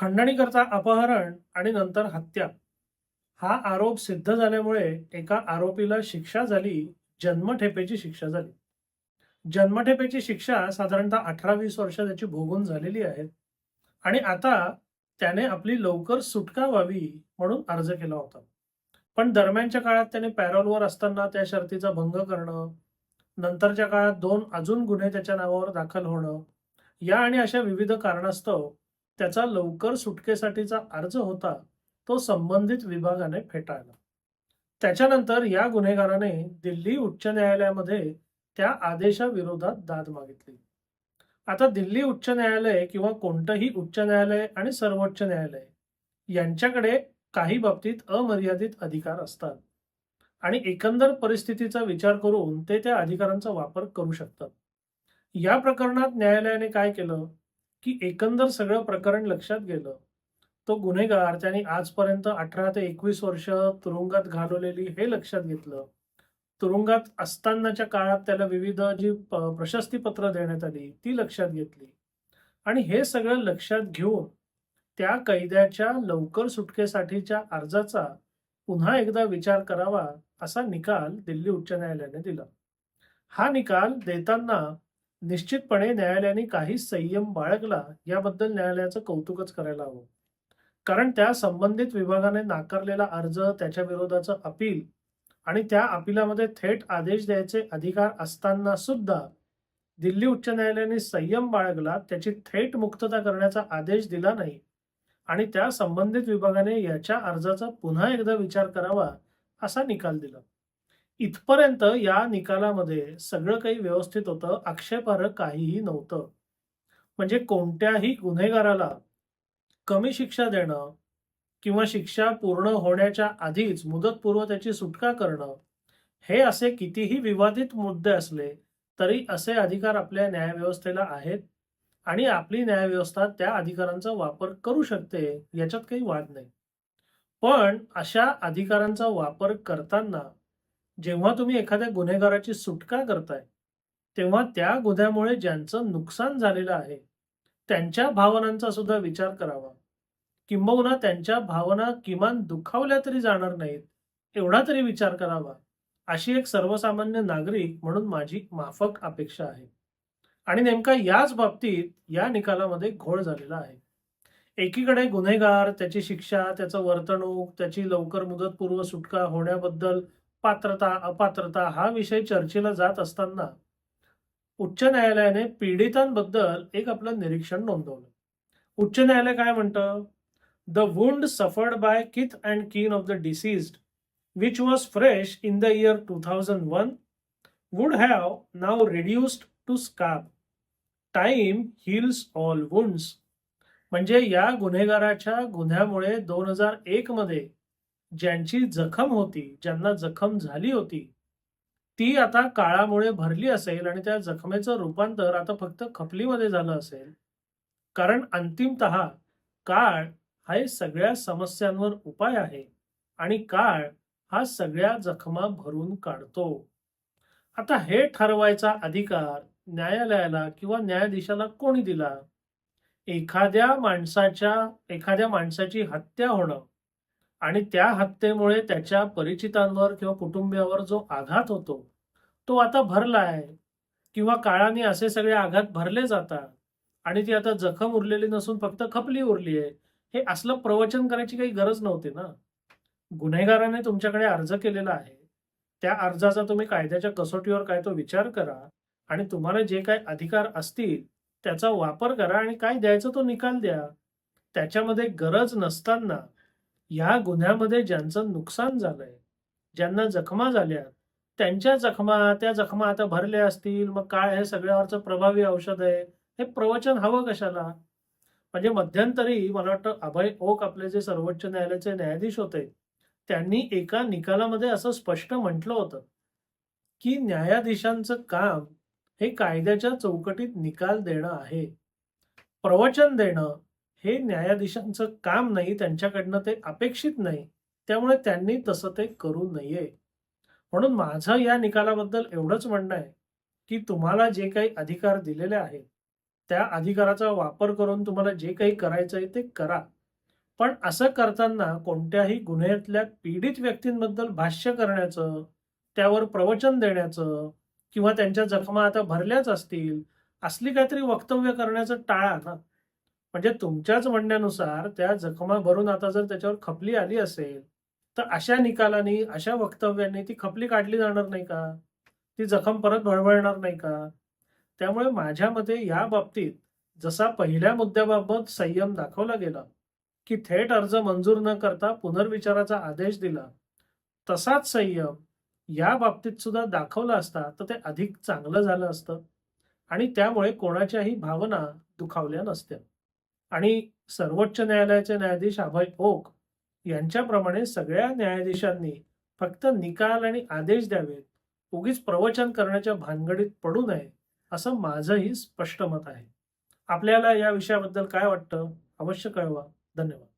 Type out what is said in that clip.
खंडणीकरता अपहरण आणि नंतर हत्या. हा आरोप सिद्ध झाल्यामुळे एका आरोपीला शिक्षा झाली जन्मठेपेची शिक्षा झाली. जन्मठेपेची शिक्षा साधारणतः अठरा वीस वर्ष त्याची भोगून झालेली आहे आणि आता त्याने आपली लवकर सुटका व्हावी म्हणून अर्ज केला होता. पण दरम्यानच्या काळात त्याने पॅरोलवर असताना त्या शर्तीचा भंग करणं नंतरच्या काळात दोन अजून गुन्हे त्याच्या नावावर दाखल होणं या आणि अशा विविध कारणास्तव त्याचा लवकर सुटकेसाठीचा अर्ज होता तो संबंधित विभागाने फेटाळला. त्याच्यानंतर या गुन्हेगाराने दिल्ली उच्च न्यायालयामध्ये त्या आदेशाविरोधात दाद मागितली. आता दिल्ली उच्च न्यायालय किंवा कोणतंही उच्च न्यायालय आणि सर्वोच्च न्यायालय यांच्याकडे काही बाबतीत अमर्यादित अधिकार असतात आणि एकंदर परिस्थितीचा विचार करून ते त्या अधिकारांचा वापर करू शकतात. या प्रकरणात न्यायालयाने काय केलं? की एकंदर सगळं प्रकरण लक्षात गेलं तो गुन्हेगार त्यांनी आजपर्यंत अठरा ते एकवीस वर्ष तुरुंगात घालवलेली हे लक्षात घेतलं. तुरुंगात असतानाच्या काळात त्याला विविध जी प्रशस्तीपत्र प्रशस्ती पत्र देण्यात आली ती लक्षात घेतली. आणि हे सगळं लक्षात घेऊन त्या कैद्याच्या लवकर सुटकेसाठीच्या अर्जाचा पुन्हा एकदा विचार करावा असा निकाल दिल्ली उच्च न्यायालयाने दिला. हा निकाल देताना निश्चितपणे न्यायालयाने काही संयम बाळगला याबद्दल न्यायालयाचं कौतुकच करायला हवं. कारण त्या संबंधित विभागाने नाकारलेला अर्ज त्याच्या विरोधाचं अपील आणि त्या अपिलामध्ये थेट आदेश द्यायचे अधिकार असताना सुद्धा दिल्ली उच्च न्यायालयाने संयम बाळगला त्याची थेट मुक्तता करण्याचा आदेश दिला नाही आणि त्या संबंधित विभागाने याच्या अर्जाचा पुन्हा एकदा विचार करावा असा निकाल दिला. इथपर्यंत या निकालामध्ये सगळं काही व्यवस्थित होतं आक्षेपार्ह काहीही नव्हतं. म्हणजे कोणत्याही गुन्हेगाराला कमी शिक्षा देणं किंवा शिक्षा पूर्ण होण्याच्या आधीच मुदतपूर्व त्याची सुटका करणं हे असे कितीही विवादित मुद्दे असले तरी असे अधिकार आपल्या न्यायव्यवस्थेला आहेत आणि आपली न्यायव्यवस्था त्या अधिकारांचा वापर करू शकते याच्यात काही वाद नाही. पण अशा अधिकारांचा वापर करताना जेव्हा तुम्ही एखाद्या गुन्हेगाराची सुटका करताय तेव्हा त्या गुन्ह्यामुळे ज्यांचं नुकसान झालेलं आहे त्यांच्या भावनांचा सुद्धा विचार करावा. किंबहुना त्यांच्या भावना किमान दुखावल्या तरी जाणार नाहीत एवढा तरी विचार करावा अशी एक सर्वसामान्य नागरिक म्हणून माझी माफक अपेक्षा आहे. आणि नेमका याच बाबतीत या निकालामध्ये घोळ झालेला आहे. एकीकडे गुन्हेगार त्याची शिक्षा त्याचं वर्तणूक त्याची लवकर मुदतपूर्व सुटका होण्याबद्दल पात्रता अपात्रता हा विषय चर्चेला जात असताना उच्च न्यायालयाने पीडितांबद्दल एक आपलं निरीक्षण नोंदवलं. उच्च न्यायालय काय म्हणतं? The wound suffered by kith and kin of the deceased which was fresh in the year two thousand one would have now reduced to scab time heals all wounds म्हणजे या गुन्हेगाराच्या गुन्ह्यामुळे दोन हजार एक मध्ये ज्यांची जखम होती ज्यांना जखम झाली होती ती आता काळामुळे भरली असेल आणि त्या जखमेचं रूपांतर आता फक्त खपलीमध्ये झालं असेल. कारण अंतिमत काळ हा सगळ्या समस्यांवर उपाय आहे आणि काळ हा सगळ्या जखमा भरून काढतो. आता हे ठरवायचा अधिकार न्यायालयाला किंवा न्यायाधीशाला कोणी दिला? एखाद्या माणसाच्या एखाद्या माणसाची हत्या होणं आणि त्या हत्येमुळे त्याच्या परिचितांवर किंवा कुटुंबियावर जो आघात होतो तो आता भरलाय किंवा काळाने असे सगळे आघात भरले जातात आणि ती आता जखम उरलेली नसून फक्त खपली उरली आहे हे असलं प्रवचन करायची काही गरज नव्हती ना? गुन्हेगाराने तुमच्याकडे अर्ज केलेला आहे. त्या अर्जाचा तुम्ही कायद्याच्या कसोटीवर काय तो विचार करा आणि तुम्हाला जे काही अधिकार असतील त्याचा वापर करा आणि काय द्यायचं तो निकाल द्या. त्याच्यामध्ये गरज नसताना या गुन्ह्यामध्ये ज्यांचं नुकसान झालंय ज्यांना जखमा झाल्या त्यांच्या जखमा त्या जखमा आता भरल्या असतील मग काय? हे सगळ्यावरचं प्रभावी औषध आहे. हे प्रवचन हवं कशाला? म्हणजे मध्यंतरी मला वाटतं अभय ओक आपले जे सर्वोच्च न्यायालयाचे न्यायाधीश होते त्यांनी एका निकालामध्ये असं स्पष्ट म्हटलं होतं की न्यायाधीशांचं काम हे कायद्याच्या चौकटीत निकाल देणं आहे. प्रवचन देणं हे न्यायाधीशांचं काम नाही त्यांच्याकडनं ते अपेक्षित नाही त्यामुळे त्यांनी तसं ते करू नये. म्हणून माझं या निकालाबद्दल एवढंच म्हणणं आहे की तुम्हाला जे काही अधिकार दिलेले आहेत त्या अधिकाराचा वापर करून तुम्हाला जे काही करायचं आहे ते करा. पण असं करताना कोणत्याही गुन्ह्यातल्या पीडित व्यक्तींबद्दल भाष्य करण्याचं त्यावर प्रवचन देण्याचं किंवा त्यांच्या जखमा आता भरल्याच असतील असली काहीतरी वक्तव्य करण्याचं टाळा ना. म्हणजे तुमच्याच म्हणण्यानुसार त्या जखमा भरून आता जर त्याच्यावर खपली आली असेल तर अशा निकालाने अशा वक्तव्यांनी ती खपली काढली जाणार नाही का? ती जखम परत भळभळणार नाही का? त्यामुळे माझ्या मते या बाबतीत जसा पहिल्या मुद्द्याबाबत संयम दाखवला गेला की थेट अर्ज मंजूर न करता पुनर्विचाराचा आदेश दिला तसाच संयम या बाबतीत सुद्धा दाखवला असता तर ते अधिक चांगलं झालं असतं. आणि त्यामुळे कोणाच्याही भावना दुखावल्या नसत्या. आणि सर्वोच्च न्यायालयाचे न्यायाधीश अभय ओक यांच्याप्रमाणे सगळ्या न्यायाधीशांनी फक्त निकाल आणि आदेश द्यावेत. उगीच प्रवचन करण्याच्या भानगडीत पडू नये असं माझंही स्पष्ट मत आहे. आपल्याला या विषयाबद्दल काय वाटतं? अवश्य कळवा. धन्यवाद.